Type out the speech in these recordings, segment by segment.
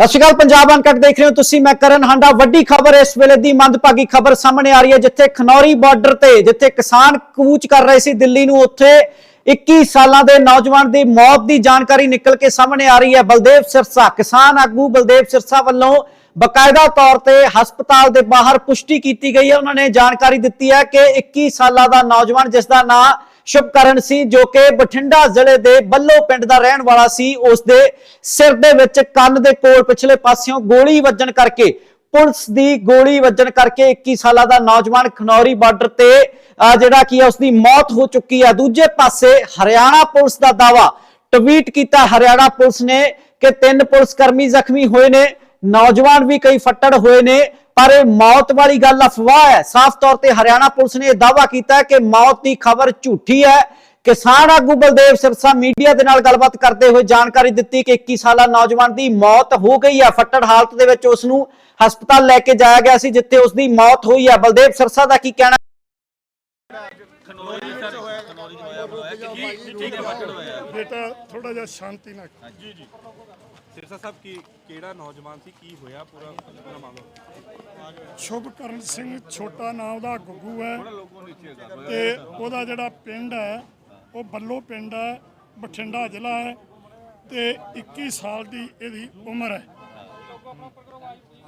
ਸਤਿ ਸ਼੍ਰੀ ਅਕਾਲ, ਪੰਜਾਬ ਅਨਕਟ ਦੇਖ ਰਹੇ ਹੋ ਤੁਸੀਂ, ਮੈਂ ਕਰਨ ਹਾਂਡਾ। ਵੱਡੀ ਖਬਰ ਇਸ ਵੇਲੇ ਦੀ ਮੰਦਭਾਗੀ ਖਬਰ ਸਾਹਮਣੇ ਆ ਰਹੀ ਹੈ, ਜਿੱਥੇ ਖਨੌਰੀ ਬਾਰਡਰ ਤੇ, ਜਿੱਥੇ ਕਿਸਾਨ ਕੂਚ ਕਰ ਰਹੇ ਸੀ ਦਿੱਲੀ ਨੂੰ, ਉੱਥੇ 21 ਸਾਲਾਂ ਦੇ ਨੌਜਵਾਨ ਦੀ ਮੌਤ ਦੀ ਜਾਣਕਾਰੀ ਨਿਕਲ ਕੇ ਸਾਹਮਣੇ ਆ ਰਹੀ ਹੈ। ਬਲਦੇਵ ਸਿਰਸਾ, ਕਿਸਾਨ ਆਗੂ ਬਲਦੇਵ ਸਿਰਸਾ ਵੱਲੋਂ ਬਕਾਇਦਾ ਤੌਰ ਤੇ ਹਸਪਤਾਲ ਦੇ ਬਾਹਰ ਪੁਸ਼ਟੀ ਕੀਤੀ ਗਈ ਹੈ। ਉਹਨਾਂ ਨੇ ਜਾਣਕਾਰੀ ਦਿੱਤੀ ਹੈ ਕਿ 21 ਸਾਲਾਂ ਦਾ ਨੌਜਵਾਨ ਜਿਸ ਦਾ ਨਾਂ ਸ਼ੁਭਕਰਨ ਸੀ ਜੋ ਕਿ ਬਠਿੰਡਾ ਜ਼ਿਲ੍ਹੇ ਦੇ ਬੱਲੋ ਪਿੰਡ ਦਾ ਰਹਿਣ ਵਾਲਾ ਸੀ। ਉਸ ਦੇ ਸਿਰ ਦੇ ਵਿੱਚ ਕੰਨ ਦੇ ਕੋਲ ਪਿਛਲੇ ਪਾਸਿਓਂ ਗੋਲੀ ਵੱਜਣ ਕਰਕੇ, ਪੁਲਿਸ ਦੀ ਗੋਲੀ ਵੱਜਣ ਕਰਕੇ 21 ਸਾਲਾਂ ਦਾ ਨੌਜਵਾਨ ਖਨੌਰੀ ਬਾਰਡਰ ਤੇ ਜਿਹੜਾ ਕੀ ਹੈ ਉਸ ਦੀ ਮੌਤ ਹੋ ਚੁੱਕੀ ਹੈ ਦੂਜੇ ਪਾਸੇ ਹਰਿਆਣਾ ਪੁਲਿਸ ਦਾ ਦਾਵਾ ਟਵੀਟ ਕੀਤਾ। ਹਰਿਆਣਾ ਪੁਲਿਸ ਨੇ ਕਿ ਤਿੰਨ ਪੁਲਿਸ ਕਰਮੀ ਜ਼ਖਮੀ ਹੋਏ ਨੇ, ਨੌਜਵਾਨ ਵੀ ਕਈ ਫੱਟੜ ਹੋਏ ਨੇ। ਪਰ ਇਹ ਮੌਤ ਵਾਲੀ ਗੱਲ ਅਫਵਾਹ ਹੈ। ਸਾਫ਼ ਤੌਰ ਤੇ ਹਰਿਆਣਾ ਪੁਲਿਸ ਨੇ ਇਹ ਦਾਅਵਾ ਕੀਤਾ ਕਿ ਮੌਤ ਦੀ ਖਬਰ ਝੂਠੀ ਹੈ। ਕਿਸਾਨ ਆਗੂ ਬਲਦੇਵ ਸਿਰਸਾ ਮੀਡੀਆ ਦੇ ਨਾਲ ਗੱਲਬਾਤ ਕਰਦੇ ਹੋਏ ਜਾਣਕਾਰੀ ਦਿੱਤੀ ਕਿ 21 ਸਾਲਾ ਨੌਜਵਾਨ ਦੀ ਮੌਤ ਹੋ ਗਈ ਹੈ। ਫੱਟੜ ਹਾਲਤ ਦੇ ਵਿੱਚ ਉਸ ਨੂੰ ਹਸਪਤਾਲ ਲੈ ਕੇ ਜਾਇਆ ਗਿਆ ਸੀ, ਜਿੱਥੇ ਉਸ ਦੀ ਮੌਤ ਹੋਈ ਹੈ। ਬਲਦੇਵ ਸਿਰਸਾ ਦਾ ਕੀ ਕਹਿਣਾ? ਬੇਟਾ ਥੋੜਾ ਜਿਹਾ ਸ਼ਾਂਤੀ ਨਾਲ ਜੀ ਜੀ। ਸਿਰਸਾ ਸਾਹਿਬ ਕੀ ਕਿਹੜਾ ਨੌਜਵਾਨ ਸੀ? ਕੀ ਹੋਇਆ ਪੂਰਾ ਪੂਰਾ ਮਾਮਲਾ? ਸ਼ੁਭਕਰਨ ਸਿੰਘ ਛੋਟਾ ਨਾਮ ਦਾ ਗੁੱਗੂ ਹੈ ਤੇ ਉਹਦਾ ਜਿਹੜਾ ਪਿੰਡ ਹੈ ਉਹ ਬੱਲੋ ਪਿੰਡ ਹੈ ਬਠਿੰਡਾ ਜ਼ਿਲ੍ਹਾ ਹੈ ਤੇ 21 ਸਾਲ ਦੀ ਇਹਦੀ ਉਮਰ ਹੈ।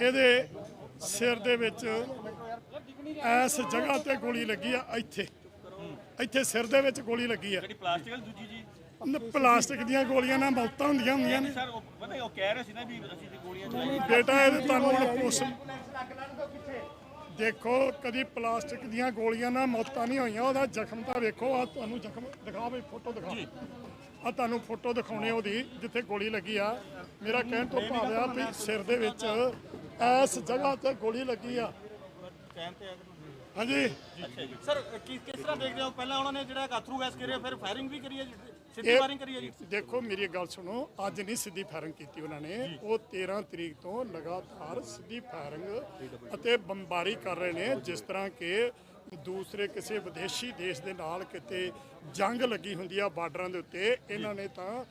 ਇਹਦੇ ਸਿਰ ਦੇ ਵਿੱਚ ਐਸ ਜਗ੍ਹਾ ਤੇ ਗੋਲੀ ਲੱਗੀ ਆ ਇੱਥੇ। ਇੱਥੇ ਸਿਰ ਦੇ ਵਿੱਚ ਗੋਲੀ ਲੱਗੀ ਆ। ਜਿਹੜੀ ਪਲਾਸਟਿਕ ਵਾਲੀ ਦੂਜੀ ਜੀ। ਨ- ਪਲਾਸਟਿਕ ਦੀਆਂ ਗੋਲੀਆਂ ਨਾਲ ਮੌਤਾਂ ਹੁੰਦੀਆਂ ਹੁੰਦੀਆਂ ਨੇ। ਸਰ ਉਹ ਪਤਾ ਉਹ ਕਹਿ ਰਹੇ ਸੀ ਨਾ ਵੀ ਅਸੀਂ ਤੇ ਗੋਲੀਆਂ ਚਲਾਈਆਂ। ਬੇਟਾ ਇਹ ਤੁਹਾਨੂੰ ਹੁਣ ਪੁੱਛ ਦੇਖੋ ਕਦੀ ਪਲਾਸਟਿਕ ਦੀਆਂ ਗੋਲੀਆਂ ਨਾਲ ਮੌਤਾਂ ਨਹੀਂ ਹੋਈਆਂ ਉਹਦਾ ਜ਼ਖਮ ਤਾਂ ਵੇਖੋ ਆ ਤੁਹਾਨੂੰ ਜ਼ਖਮ ਦਿਖਾ ਬਈ ਫੋਟੋ ਦਿਖਾ। ਆ ਤੁਹਾਨੂੰ ਫੋਟੋ ਦਿਖਾਉਣੇ ਉਹਦੀ ਜਿੱਥੇ ਗੋਲੀ ਲੱਗੀ ਆ। ਮੇਰਾ ਕਹਿਣ ਤੋਂ ਭਾਵ ਆ ਵੀ ਸਿਰ ਦੇ ਵਿੱਚ ਐਸ ਜਗ੍ਹਾ ਤੇ ਗੋਲੀ ਲੱਗੀ ਆ। ਕਹਿਣ ਤੇ ਆ ਹਾਂਜੀ। ਸਰ ਕਿਸ ਕਿਸ ਤਰ੍ਹਾਂ ਦੇਖਦੇ ਹੋ? ਪਹਿਲਾਂ ਉਹਨਾਂ ਨੇ ਜਿਹੜਾ ਕਾਥਰੂ ਗੈਸ ਕਰਿਆ ਫਿਰ ਫਾਇਰਿੰਗ ਵੀ ਕਰੀ ਹੈ ਜੀ? ਸਿੱਧੀ ਫਾਇਰਿੰਗ ਕਰੀ ਹੈ ਜੀ? ਦੇਖੋ ਮੇਰੀ ਗੱਲ ਸੁਣੋ ਅੱਜ ਨਹੀਂ ਸਿੱਧੀ ਫਾਇਰਿੰਗ ਕੀਤੀ ਉਹਨਾਂ ਨੇ। ਉਹ 13 ਤਰੀਕ ਤੋਂ ਲਗਾਤਾਰ ਸਿੱਧੀ ਫਾਇਰਿੰਗ ਅਤੇ ਬੰਬਾਰੀ ਕਰ ਰਹੇ ਨੇ ਜਿਸ ਤਰ੍ਹਾਂ ਕਿ ਦੂਸਰੇ ਕਿਸੇ ਵਿਦੇਸ਼ੀ ਦੇਸ਼ ਦੇ ਨਾਲ ਕਿਤੇ ਜੰਗ ਲੱਗੀ ਹੁੰਦੀ ਆ ਬਾਰਡਰਾਂ ਦੇ ਉੱਤੇ ਇਹਨਾਂ ਨੇ ਤਾਂ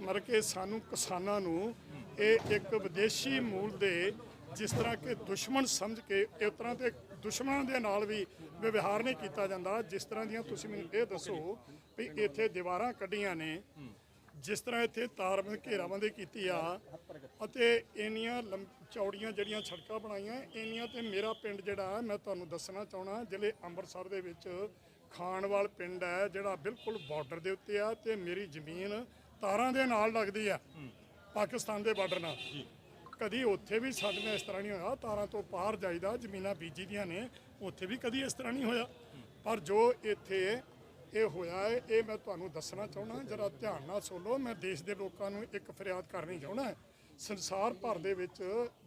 ਮਰ ਕੇ ਸਾਨੂੰ ਕਿਸਾਨਾਂ ਨੂੰ ਇਹ ਇੱਕ ਵਿਦੇਸ਼ੀ ਮੂਲ ਦੇ ਜਿਸ ਤਰ੍ਹਾਂ ਕਿ ਦੁਸ਼ਮਣ ਸਮਝ ਕੇ, ਇਸ ਤਰ੍ਹਾਂ ਦੇ ਦੁਸ਼ਮਣਾਂ ਦੇ ਨਾਲ ਵੀ ਵਿਵਹਾਰ ਨਹੀਂ ਕੀਤਾ ਜਾਂਦਾ। ਜਿਸ ਤਰ੍ਹਾਂ ਦੀਆਂ ਤੁਸੀਂ ਮੈਨੂੰ ਇਹ ਦੱਸੋ ਵੀ ਇੱਥੇ ਦੀਵਾਰਾਂ ਕੱਢੀਆਂ ਨੇ, ਜਿਸ ਤਰ੍ਹਾਂ ਇੱਥੇ ਤਾਰਬੰਦ ਘੇਰਾਬੰਦੀ ਕੀਤੀ ਆ, ਅਤੇ ਇੰਨੀਆਂ ਲੰਮ- ਚੌੜੀਆਂ ਜਿਹੜੀਆਂ ਸੜਕਾਂ ਬਣਾਈਆਂ, ਇੰਨੀਆਂ ਤੇ ਮੇਰਾ ਪਿੰਡ ਜਿਹੜਾ ਮੈਂ ਤੁਹਾਨੂੰ ਦੱਸਣਾ ਚਾਹਣਾ ਜ਼ਿਲ੍ਹੇ ਅੰਮ੍ਰਿਤਸਰ ਦੇ ਵਿੱਚ ਖਾਨਵਾਲ ਪਿੰਡ ਹੈ, ਜਿਹੜਾ ਬਿਲਕੁਲ ਬਾਰਡਰ ਦੇ ਉੱਤੇ ਆ, ਤੇ ਮੇਰੀ ਜ਼ਮੀਨ ਤਾਰਾਂ ਦੇ ਨਾਲ ਲੱਗਦੀ ਆ, ਪਾਕਿਸਤਾਨ ਦੇ ਬਾਰਡਰ ਨਾਲ। ਕਦੀ ਉੱਥੇ ਵੀ ਸਾਡੇ ਨਾਲ ਇਸ ਤਰ੍ਹਾਂ ਨਹੀਂ ਹੋਇਆ। ਤਾਰਾਂ ਤੋਂ ਪਾਰ ਜਾਈਦਾ, ਜ਼ਮੀਨਾਂ ਬੀਜੀ ਦੀਆਂ ਨੇ, ਉੱਥੇ ਵੀ ਕਦੀ ਇਸ ਤਰ੍ਹਾਂ ਨਹੀਂ ਹੋਇਆ। ਪਰ ਜੋ ਇੱਥੇ ਇਹ ਹੋਇਆ ਹੈ, ਇਹ ਮੈਂ ਤੁਹਾਨੂੰ ਦੱਸਣਾ ਚਾਹੁੰਦਾ ਜਰਾ ਧਿਆਨ ਨਾਲ ਸੁਣੋ ਮੈਂ ਦੇਸ਼ ਦੇ ਲੋਕਾਂ ਨੂੰ ਇੱਕ ਫਰਿਆਦ ਕਰਨੀ ਚਾਹੁੰਦਾ ਸੰਸਾਰ ਭਰ ਦੇ ਵਿੱਚ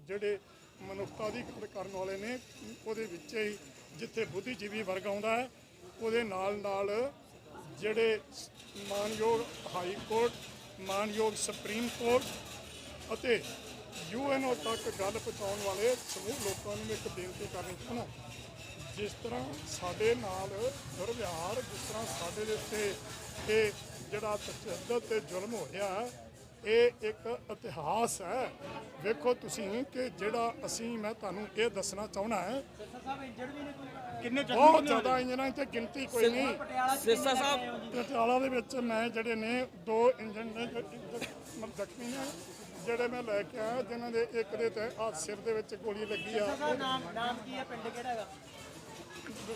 ਜਿਹੜੇ ਮਨੁੱਖਤਾ ਦੀ ਗੱਲ ਕਰਨ ਵਾਲੇ ਨੇ, ਉਹਦੇ ਵਿੱਚ ਹੀ ਜਿੱਥੇ ਬੁੱਧੀਜੀਵੀ ਵਰਗ ਆਉਂਦਾ ਹੈ, ਉਹਦੇ ਨਾਲ ਨਾਲ ਜਿਹੜੇ ਮਾਨਯੋਗ ਹਾਈ ਕੋਰਟ, ਮਾਨਯੋਗ ਸੁਪਰੀਮ ਕੋਰਟ ਅਤੇ ਯੂਐਨਓ ਤੱਕ ਗੱਲ ਪਹੁੰਚਾਉਣ ਵਾਲੇ ਸਮੂਹ ਲੋਕਾਂ ਨੂੰ ਮੈਂ ਇੱਕ ਬੇਨਤੀ ਕਰਨੀ ਚਾਹੁੰਦਾ ਜਿਸ ਤਰ੍ਹਾਂ ਸਾਡੇ ਨਾਲ ਦੁਰਵਿਹਾਰ ਜਿਸ ਤਰ੍ਹਾਂ ਸਾਡੇ ਦੇ ਉੱਤੇ ਇਹ ਜਿਹੜਾ ਤਸ਼ੱਦਦ ਤੇ ਜ਼ੁਲਮ ਹੋ ਰਿਹਾ ਹੈ, ਇਹ ਇੱਕ ਇਤਿਹਾਸ ਹੈ। ਵੇਖੋ ਤੁਸੀਂ ਕਿ ਜਿਹੜਾ ਅਸੀਂ ਮੈਂ ਤੁਹਾਨੂੰ ਇਹ ਦੱਸਣਾ ਚਾਹੁੰਦਾ ਹੈ ਕਿੰਨੇ ਬਹੁਤ ਜ਼ਿਆਦਾ ਇੰਜਨਾਂ ਤੇ ਗਿਣਤੀ ਕੋਈ ਨਹੀਂ। ਸਿਰਸਾ ਸਾਹਿਬ। ਪਟਿਆਲਾ ਦੇ ਵਿੱਚ ਮੈਂ ਜਿਹੜੇ ਨੇ ਦੋ ਇੰਜਨ ਜ- ਜ਼ਖਮੀ ਨੇ ਜਿਹੜੇ ਮੈਂ ਲੈ ਕੇ ਆਇਆ ਜਿਨ੍ਹਾਂ ਦੇ ਇੱਕ ਦੇ ਤੇ ਆ ਸਿਰ ਦੇ ਵਿੱਚ ਗੋਲੀ ਲੱਗੀ ਆ। ਨਾਮ ਨਾਮ ਕੀ ਹੈ ਪਿੰਡ ਕਿਹੜਾ ਹੈਗਾ?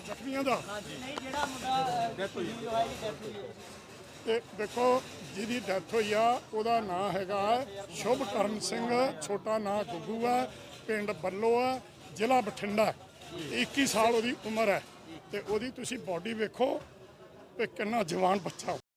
ਜ਼ਖਮੀਆਂ ਦਾ। ਨਹੀਂ ਜਿਹੜਾ ਮੁੰਡਾ ਡੈਥ ਹੋਈ। ਹੈ ਡੈਥ ਹੋਈ ਹੈ। ਤੇ ਦੇਖੋ ਜਿਹਦੀ ਡੈਥ ਹੋਈ ਆ ਉਹਦਾ ਨਾਂ ਹੈਗਾ ਸ਼ੁਭਕਰਨ ਸਿੰਘ ਛੋਟਾ ਨਾਂ ਗੁੱਗੂ ਆ ਪਿੰਡ ਬੱਲੋ ਆ ਜ਼ਿਲ੍ਹਾ ਬਠਿੰਡਾ। ਹੈ। 21 ਸਾਲ ਉਹਦੀ ਉਮਰ ਹੈ ਤੇ ਉਹਦੀ ਤੁਸੀਂ ਬਾਡੀ ਵੇਖੋ ਤੇ ਕਿੰਨਾ ਜਵਾਨ ਬੱਚਾ।